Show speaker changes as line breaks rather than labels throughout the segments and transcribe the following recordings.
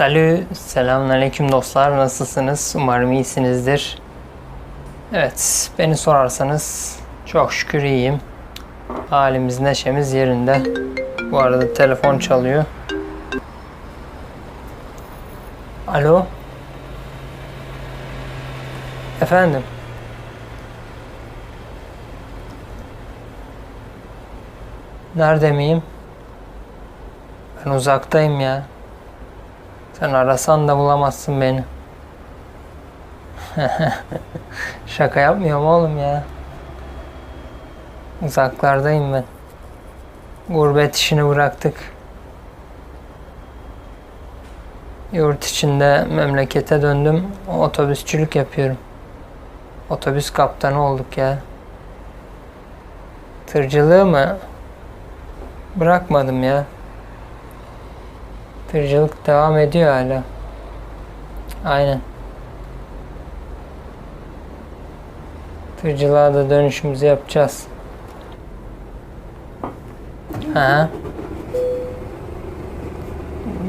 Salü, selamünaleyküm dostlar. Nasılsınız? Umarım iyisinizdir. Evet, beni sorarsanız çok şükür iyiyim. Halimiz, neşemiz yerinde. Bu arada telefon çalıyor. Alo? Efendim? Nerede miyim? Ben uzaktayım ya. Sen arasan da bulamazsın beni. Şaka yapmıyorum oğlum ya. Uzaklardayım ben. Gurbet işini bıraktık. Yurt içinde memlekete döndüm. Otobüsçülük yapıyorum. Otobüs kaptanı olduk ya. Tırcılığı mı? Bırakmadım ya. Tırcılık devam ediyor hala. Aynen. Tırcılığa da dönüşümüzü yapacağız. Ha.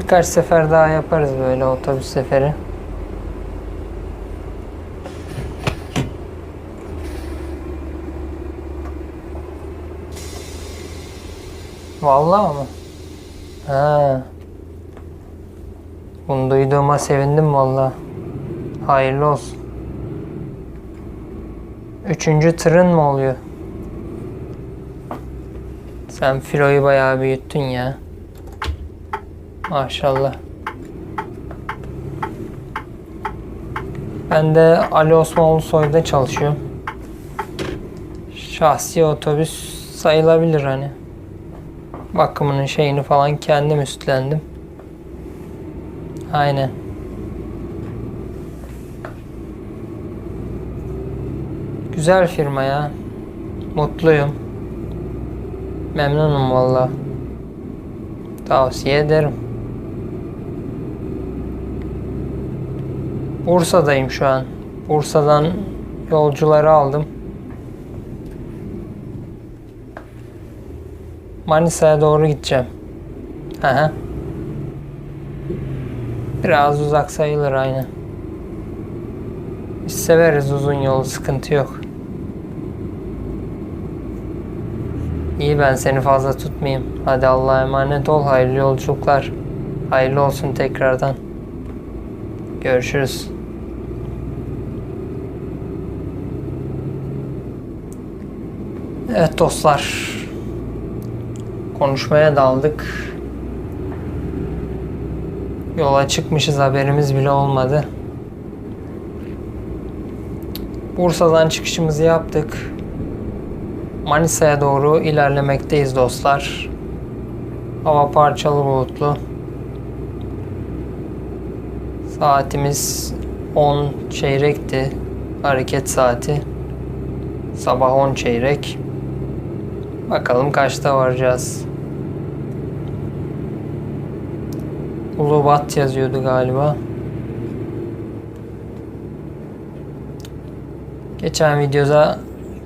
Birkaç sefer daha yaparız böyle otobüs seferi. Vallahi mı? Ha. Bunu duyduğuma sevindim valla. Hayırlı olsun. Üçüncü tırın mı oluyor? Sen filoyu bayağı büyüttün ya. Maşallah. Ben de Ali Osmanoğlu soyda çalışıyorum. Şahsi otobüs sayılabilir hani. Bakımının şeyini falan kendim üstlendim. Aynen. Güzel firma ya. Mutluyum. Memnunum valla. Tavsiye ederim. Bursa'dayım şu an. Bursa'dan yolcuları aldım. Manisa'ya doğru gideceğim. Hı. Biraz uzak sayılır aynı. Biz severiz uzun yolu sıkıntı yok. İyi ben seni fazla tutmayayım. Hadi Allah'a emanet ol. Hayırlı yolculuklar. Hayırlı olsun tekrardan. Görüşürüz. Evet dostlar. Konuşmaya daldık. Yola çıkmışız haberimiz bile olmadı. Bursa'dan çıkışımızı yaptık. Manisa'ya doğru ilerlemekteyiz dostlar. Hava parçalı bulutlu. Saatimiz 10 çeyrekti. Hareket saati. Sabah 10 çeyrek. Bakalım kaçta varacağız. Ulubat yazıyordu galiba. Geçen videoda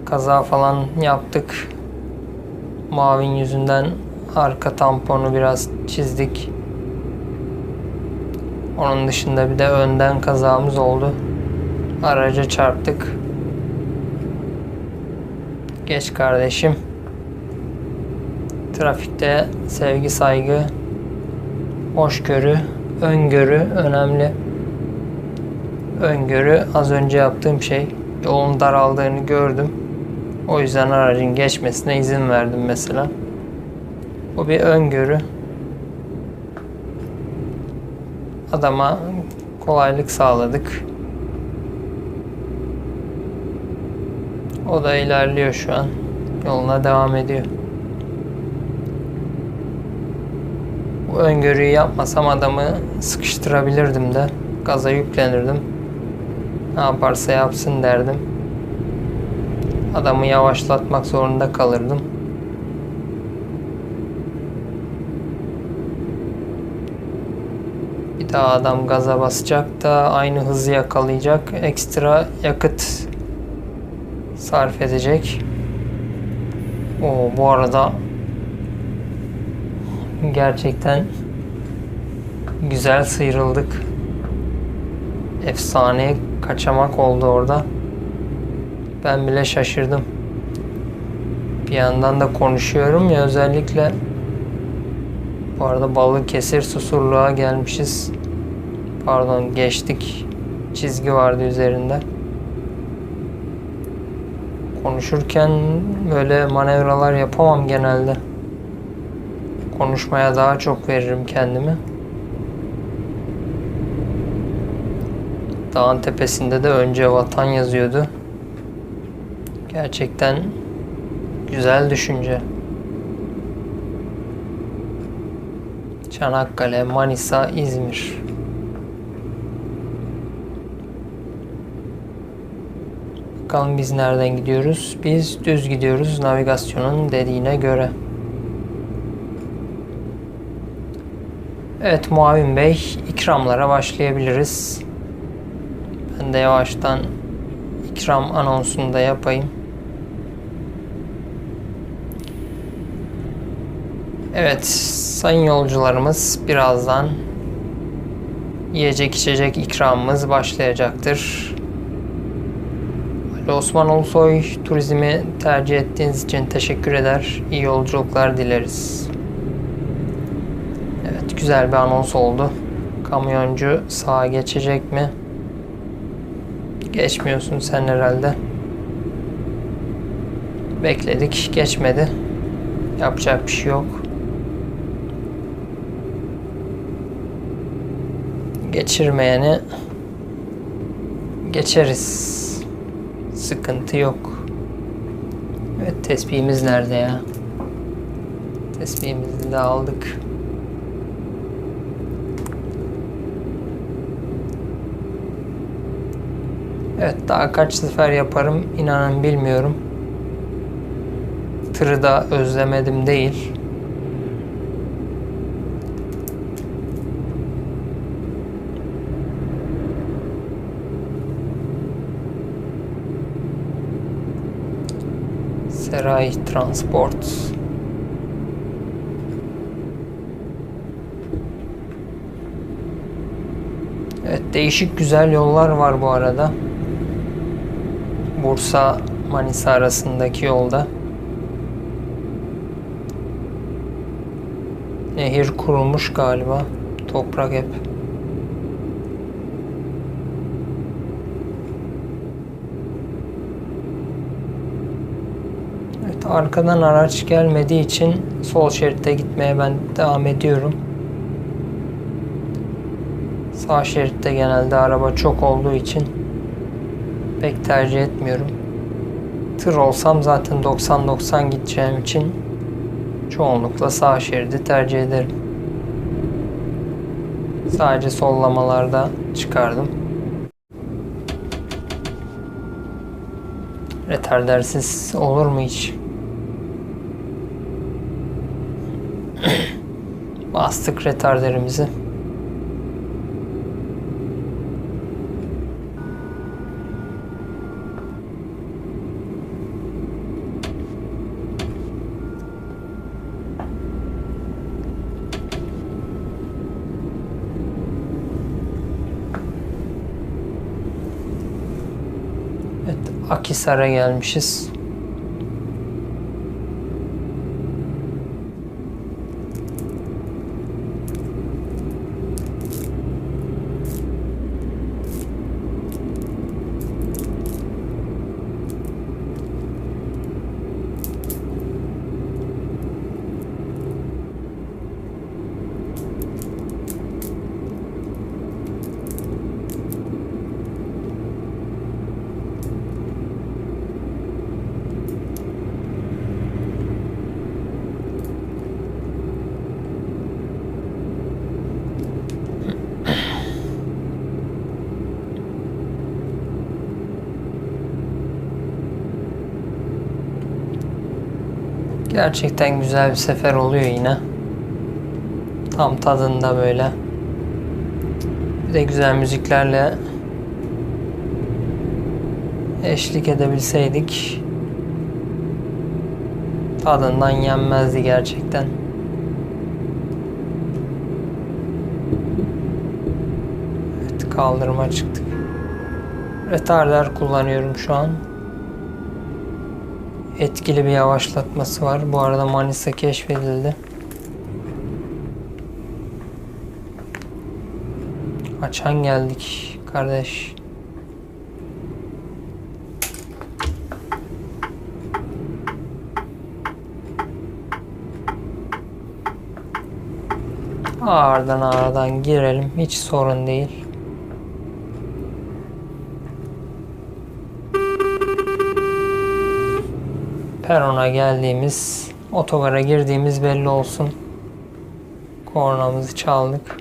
kaza falan yaptık. Mavin yüzünden arka tamponu biraz çizdik. Onun dışında bir de önden kazamız oldu. Araca çarptık. Geç kardeşim. Trafikte sevgi, saygı, hoşgörü, öngörü önemli. Öngörü az önce yaptığım şey. Yolun daraldığını gördüm. O yüzden aracın geçmesine izin verdim mesela. Bu bir öngörü. Adama kolaylık sağladık. O da ilerliyor şu an. Yoluna devam ediyor. Bu öngörüyü yapmasam adamı sıkıştırabilirdim de. Gaza yüklenirdim. Ne yaparsa yapsın derdim. Adamı yavaşlatmak zorunda kalırdım. Bir daha adam gaza basacak da aynı hızı yakalayacak. Ekstra yakıt sarf edecek. O bu arada gerçekten Güzel sıyrıldık. Efsane kaçamak oldu orada. Ben bile şaşırdım. Bir yandan da konuşuyorum ya özellikle bu arada Balıkesir Susurluğa gelmişiz. Pardon geçtik. Çizgi vardı üzerinde. Konuşurken böyle manevralar yapamam genelde. Konuşmaya daha çok veririm kendimi. Dağın tepesinde de önce vatan yazıyordu. Gerçekten güzel düşünce. Çanakkale, Manisa, İzmir. Bakalım biz nereden gidiyoruz? Biz düz gidiyoruz navigasyonun dediğine göre. Evet Muavin Bey, ikramlara başlayabiliriz. Ben de yavaştan ikram anonsunu da yapayım. Evet, sayın yolcularımız birazdan yiyecek içecek ikramımız başlayacaktır. Ali Osman Ulusoy turizmi tercih ettiğiniz için teşekkür eder. İyi yolculuklar dileriz. Güzel bir anons oldu. Kamyoncu sağa geçecek mi? Geçmiyorsun sen herhalde. Bekledik, geçmedi. Yapacak bir şey yok. Geçirmeyeni geçeriz. Sıkıntı yok. Evet tespihimiz nerede ya? Tespihimizi de aldık. Evet daha kaç sefer yaparım inanın bilmiyorum. Tırı da özlemedim değil. Seray Transport. Evet değişik güzel yollar var bu arada. Bursa Manisa arasındaki yolda. Nehir kurulmuş galiba. Toprak hep. Evet, arkadan araç gelmediği için sol şeritte gitmeye ben devam ediyorum. Sağ şeritte genelde araba çok olduğu için pek tercih etmiyorum. Tır olsam zaten 90-90 gideceğim için çoğunlukla sağ şeridi tercih ederim. Sadece sollamalarda çıkardım. Retardersiz olur mu hiç? Bastık retarderimizi. Evet, Akisar'a gelmişiz. Gerçekten güzel bir sefer oluyor yine. Tam tadında böyle. Bir de güzel müziklerle eşlik edebilseydik tadından yenmezdi gerçekten. Kaldırıma çıktık. Retarder kullanıyorum şu an. Etkili bir yavaşlatması var. Bu arada Manisa keşfedildi. Açan geldik kardeş. Ağırdan ağırdan girelim. Hiç sorun değil. Perona geldiğimiz, otogara girdiğimiz belli olsun. Kornamızı çaldık.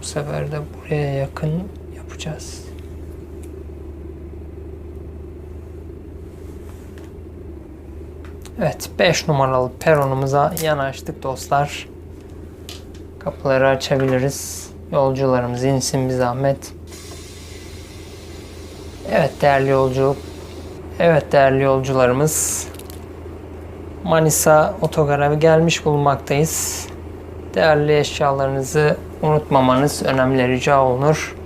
Bu sefer de buraya yakın yapacağız. Evet 5 numaralı peronumuza yanaştık dostlar. Kapıları açabiliriz. Yolcularımız insin bir zahmet. Evet değerli yolcu. Evet değerli yolcularımız. Manisa otogara gelmiş bulunmaktayız. Değerli eşyalarınızı unutmamanız önemli rica olunur.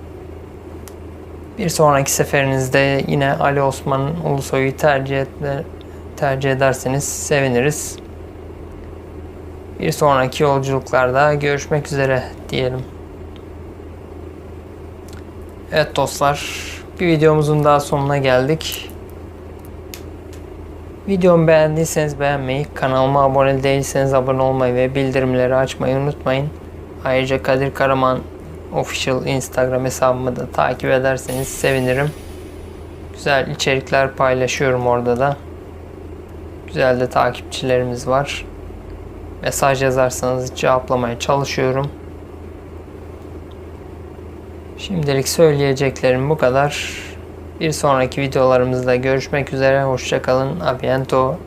Bir sonraki seferinizde yine Ali Osman Ulusoy'u tercih etme, tercih ederseniz seviniriz. Bir sonraki yolculuklarda görüşmek üzere diyelim. Evet dostlar, bir videomuzun daha sonuna geldik. Videomu beğendiyseniz beğenmeyi, kanalıma abone değilseniz abone olmayı ve bildirimleri açmayı unutmayın. Ayrıca Kadir Karaman Official Instagram hesabımı da takip ederseniz sevinirim. Güzel içerikler paylaşıyorum orada da. Güzel de takipçilerimiz var. Mesaj yazarsanız cevaplamaya çalışıyorum. Şimdilik söyleyeceklerim bu kadar. Bir sonraki videolarımızda görüşmek üzere. Hoşçakalın. A biento.